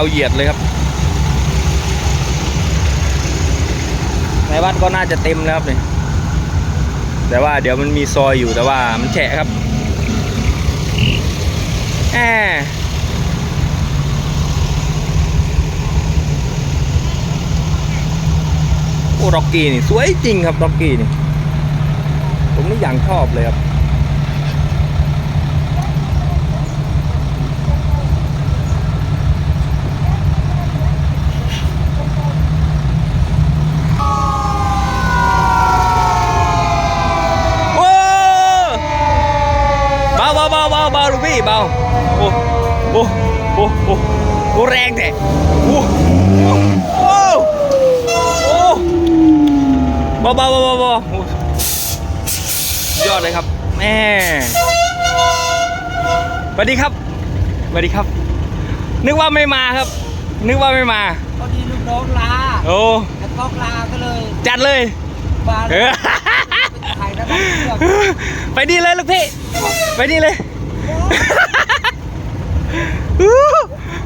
าวเหยียดเลยครับ ในวัดก็น่าจะเต็มแล้วครับเนี่ยแต่ว่าเดี๋ยวมันมีซอยอยู่แต่ว่ามันแฉะครับแอมโอ้ร็อกกี้นี่ สวยจริงครับร็อกกี้นี่ ผมนี่อย่างชอบเลยครับ โอ้เบา เบาเบาเบาเบาลูกพี่เบาโอ้โอ้โอ้โอ้โอ้แรงแต่โอ้โอ้โอ้โอ้เบาเบาเบาเบาเบาโอ้ยอดเลยครับแม่สวัสดีครับสวัสดีครับ นึกว่าไม่มาครับ นึกว่าไม่มาพอดีลูกน้องลาโอ้แล้วก็ลาก็เลย จัดเลยมาเออถ่ายน้ำมันเครื่องไปดีเลยลูกพี่ไปดีเลย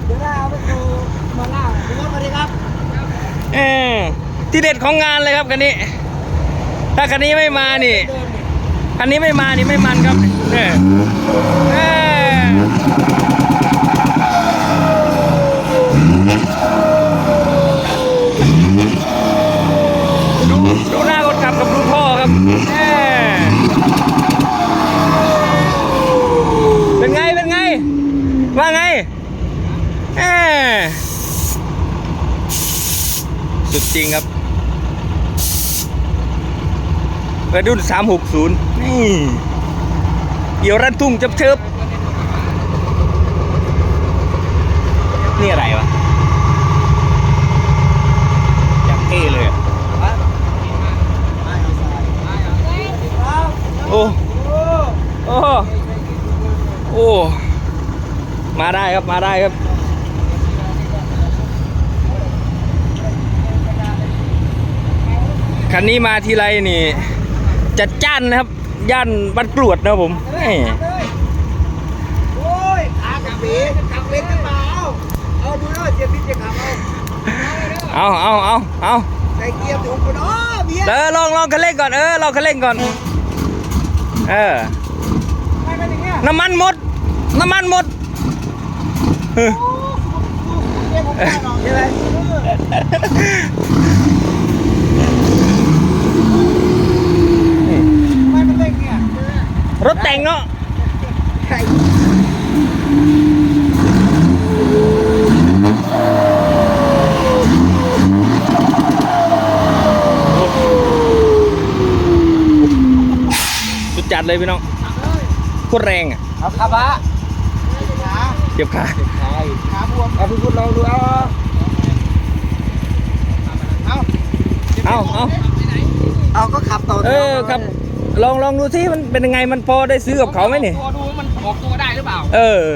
เดี๋ยวเราเอาไปดูมาล่าดูว่าสวัสดีครับเออที่เด็ดของงานเลยครับคันนี้ ถ้าคันนี้ไม่มานี่ เดิน คันนี้ไม่มานี่ไม่มันครับเออเออดูดูหน้าคนขับกับดูพ่อครับเออเป็นไง เป็นไง ว่าไงเออสุดจ ริงครับกระดุน360นี่เดี๋ยวรันทุ่งจับเชิบนี่อะไรวะอยากเท่เลยโอ้โอ้โอ้มาได้ครับ มาได้ครับ คันนี้มาทีไรนี่ จัดจ้านนะครับ ย่านบ้านกรวดนะครับผมแหม่โอ้ยขากลับเองกลับเองกันเปล่าเอาดูเนาะเจ็บพิษจะขับเอาเอาเอาเอาเอาใส่เกียร์ถูกคนอ๋อเบียร์เออลองลองคันเร่งก่อนเออลองคันเร่งก่อน เออไม่เป็นอย่างเงี้ยน้ำมันหมด น้ำมันหมดเออ เกียร์ผมแค่หรอกใช่ไหมไม่เป็นเร่งเนี่ย รถแต่งเนาะใช่สุดจัดเลยพี่น้องโคตรแรงอะเอาขับอะขาเจ็บขาใช่ขาบวมเอาพี่พูดลองดูเอาเอาเอาเอาเอาก็ขับต่อเออครับ ลองลองดูที่มันเป็นยังไงมันพอได้ซื้อกับเขาไหมนี่ตัวดูว่ามันออกตัวได้หรือเปล่าเออ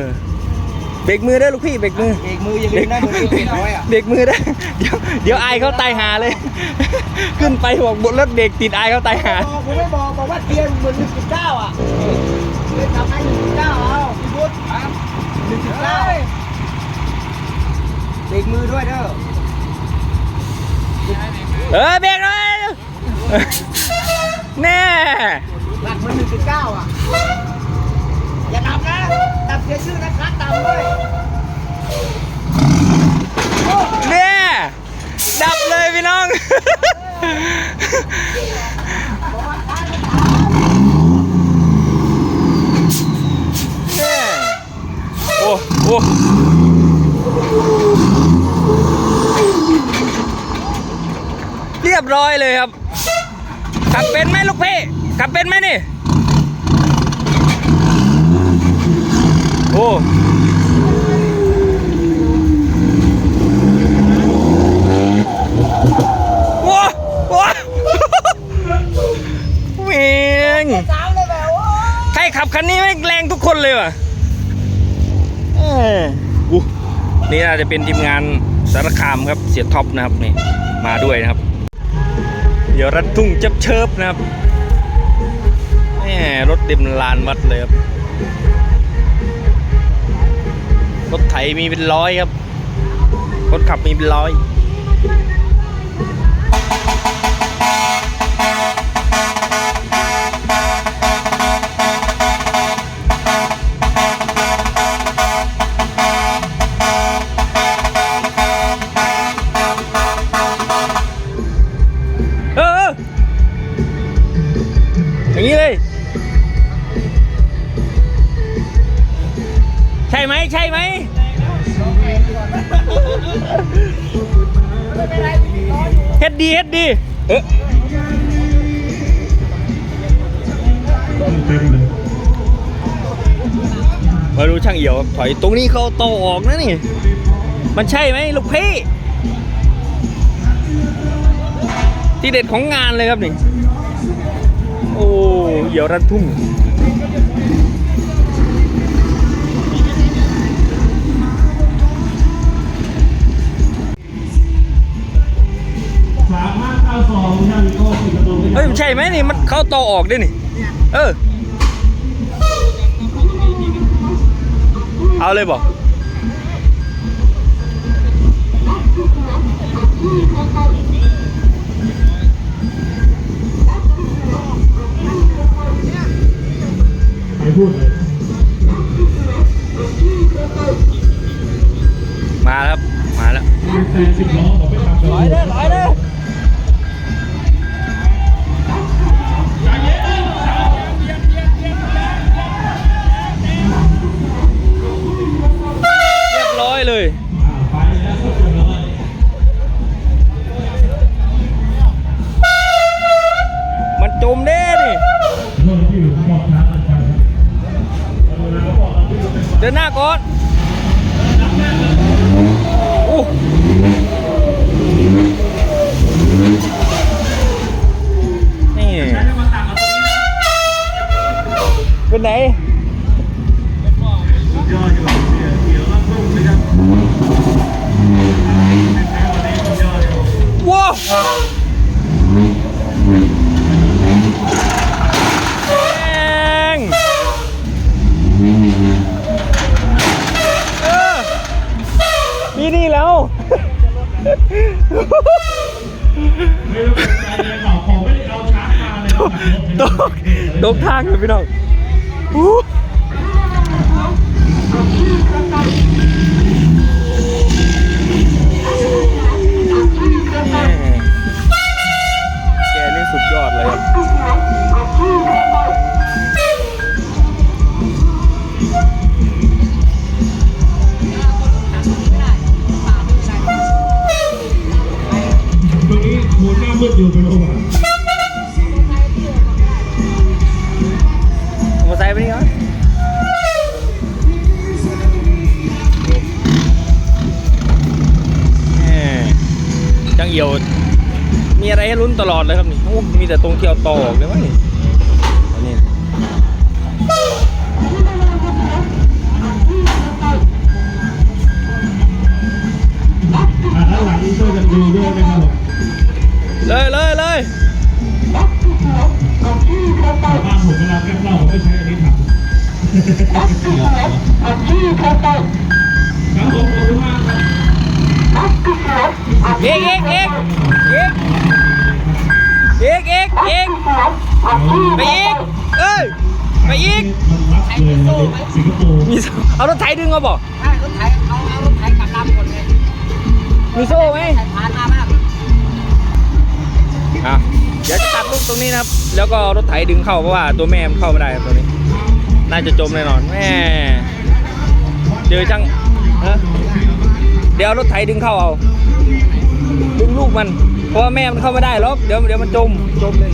เบรกมือได้อลูกพี่เบรกมือเบรกมืออย่าลืมนะมือเบรกน้อยอะเบรกมือได้ เดี๋ยวเดี๋ยวอายเขาตายหาเลย ขึ้นไปบอกบนรถเบรกติดอายเขาตายหาบอกผมไม่บอกบอกว่าเกียร์เหมือนหนึ่งจุดเก้าอะเลยทำให้หนึ่งจุดเก้าเอาพี่พุทธหนึ่งจุดเก้าเบรกมือด้วยเด้อเออเบรกหน่อย แน่หลักมันหนึ่งจุดเก้าอะ อย่าดับนะดับเสียชื่อนะครับดับด้วยแน่ดับเลยพี่น้องแน่โอ้โอ้เรียบร้อยเลยครับ ขับเป็นไหมลูกพี่ขับเป็นไหมนี่ โอ้ว้าว้าเมงสาวเลยแบบว่าใครขับคันนี้ไม่งแรงทุกคนเลยว่ะเอออู้นี่น่าจะเป็นทีมงานสารคามครับเสียท็อปนะครับนี่มาด้วยนะครับ เดี๋ยวรัดทุ่งเจ็บเชิบนะครับแหมรถเต็มลานวัดเลยครับ รถไถมีเป็นร้อยครับคนขับมีเป็นร้อย ดดีเฮ็ดดีเอ๊ะมาดูช่างเอี่ยวครับถอยตรงนี้เขาเอาโตออกนะนี่ มันใช่ไหมลูกพี่ที่เด็ดของงานเลยครับนี่ โอ้เหี่ยวรัดทุ่ง สามห้าเก้าสองท่านก็สิบประตูเฮ้ยใช่ไหมนี่มันเข้าโตออกด้วยนี่ เออ เอาเลยบอกไปพูดเลยมาแล้วครับ มาแล้วแซงสิบล้อผมไม่ทำเลยร้อยเด้อร้อยเด้อ เป็นไหนยอดที่เราเนี่ยเกี่ยวรับรุ่งนะครับแม้วันนี้สุดยอดเลยว้าวแม่งเออมีนี่แล้วไม่รู้เป็นใจเลยบอกผมไม่ได้เอาชาร์จมาเลยตก ตกทางเลยพี่น้องอู้ แกนี่สุดยอดเลยครับตรงนี้โหหน้ามืดอยู่เป็นโอวา ตลอดเลยครับนี่โอ้มีแต่ตรงที่เอาต่อออกเลยวะนี่อันนี้อ่าด้านหลังนี้ช่วยกันดูด้วยนะครับผมเลยเลยเลยแต่บ้านผมเวลาแก้มเหล้าผมไม่ใช้อันนี้ทำครับผมขอบคุณมากครับ เอกเอกเอกเอกเอกเอกเอกไปอีกเอ้ยไปอีกมันรักเลยนะสิงคโปร์มีโซ่เอารถไถดึงเอาบ่ใช่รถไถเอาเอารถไถกลับลำก่อนเลยมีโซ่ไหมไถผ่านมามากอะเดี๋ยวจะตัดลูกตรงนี้นะครับ แล้วก็เอารถไถดึงเข้าเพราะว่าตัวแม่มันเข้าไม่ได้ครับตัวนี้ น่าจะจมแน่นอนแม่เจอช่างฮะเดี๋ยวเอารถไถดึงเข้าเอาดึงลูกมัน เพราะว่าแม่มันเข้าไม่ได้หรอกเดี๋ยวเดี๋ยวมันจม จมเลย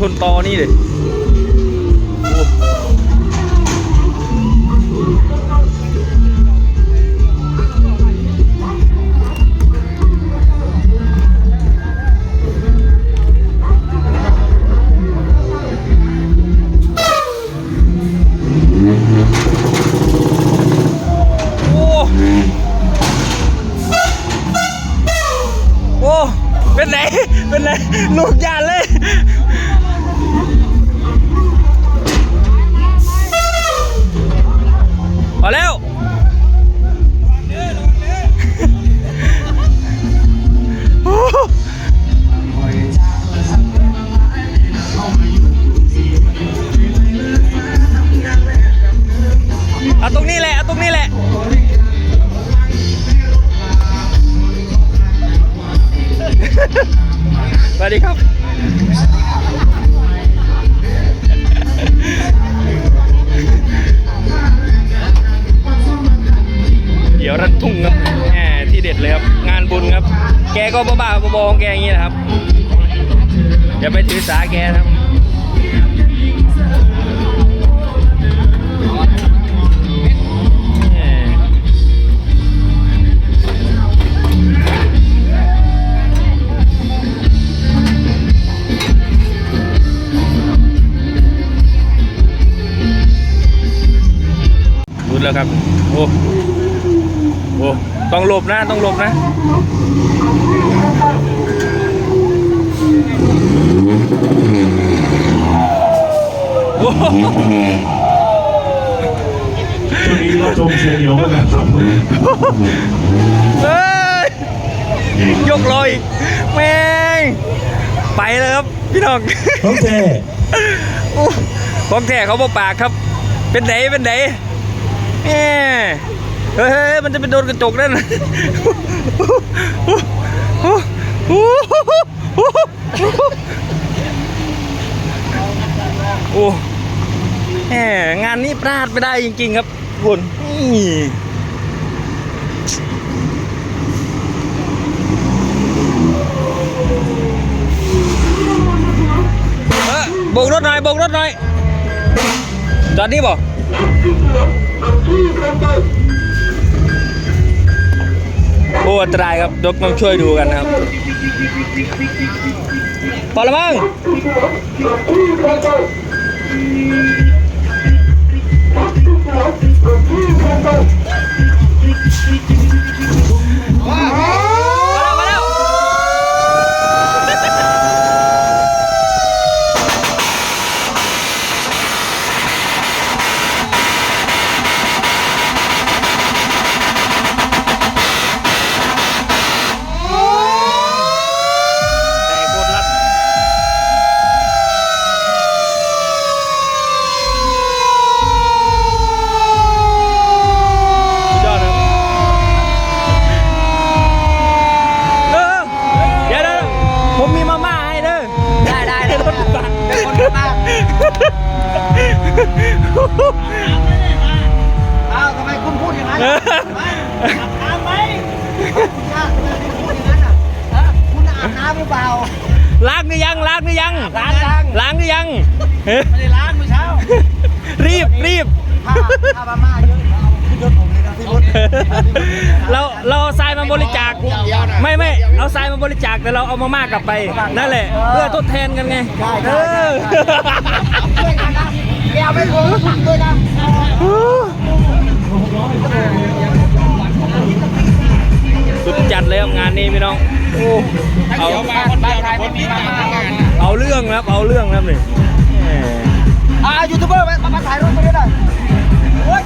ชนตอนี่เลย แกก็บ้าๆบอๆของแกอย่างนี้นะครับอย่าไปถือสาแกนะครับรุดแล้วครับ โอ้ โอ้ ต้องหลบนะ ต้องหลบนะโอ้โหช่วงนี้เราชมเชียร์เหนียวกันครับเฮ้ยยกลอยแม่งไปเลยครับพี่น้องต้องเทโอ้ของแท้เขาบอกปากครับ เป็นไหนเป็นไหนแหม เฮ้ยมันจะไปโดนกระจกนั่นโอ้แหมงานนี้พลาดไม่ได้จริงๆครับคุณนี่บกรถหน่อยบกรถหน่อยจอดนี่บ่ โอ้อันตรายครับยกต้องช่วยดูกันนะครับพอละมั้งมาว อ้าวทำไมคุณพูดอย่างนั้นเอออาบน้ำไหมคุณชาติทำไมคุณพูดอย่างนั้นอะฮะคุณอาบน้ำหรือเปล่าล้างหรือยังล้างหรือยังล้างยังล้างหรือยังเฮ้ยไม่ได้ล้างเมื่อเช้ารีบรีบถ้าถ้ามาม่าเยอะเอาขึ้นรถผมเลยนะพี่รถเราเราเอาทรายมาบริจาคไม่ไม่เอาทรายมาบริจาคแต่เราเอามาม่ากลับไปนั่นแหละ เพื่อทดแทนกันไงใช่เอใช่อช่วย แกเอาไปโกงผมด้วยนะสุดจัดเลยครับงานนี้พี่น้องโอ้เอาบ้านบ้านใครไม่มีมาม่างานเอาเรื่องนะครับเอาเรื่องนะครับนี่แหมอ่ายูทูบเบอร์มามาถ่ายรูปมาด้วยหน่อยโอ๊ย